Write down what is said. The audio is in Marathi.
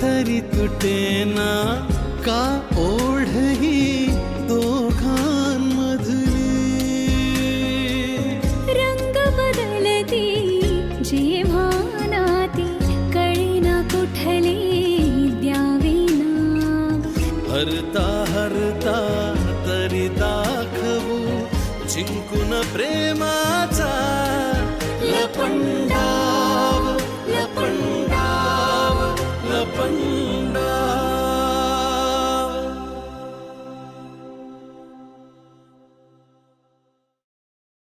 तरी तुटेना का ओढही दोघांमधली? रंग बदलती जेव्हा नाती कळेना कुठली द्यावी नाव हरता हरता तरी दाखवू जिंकून प्रेमाचा लपंडा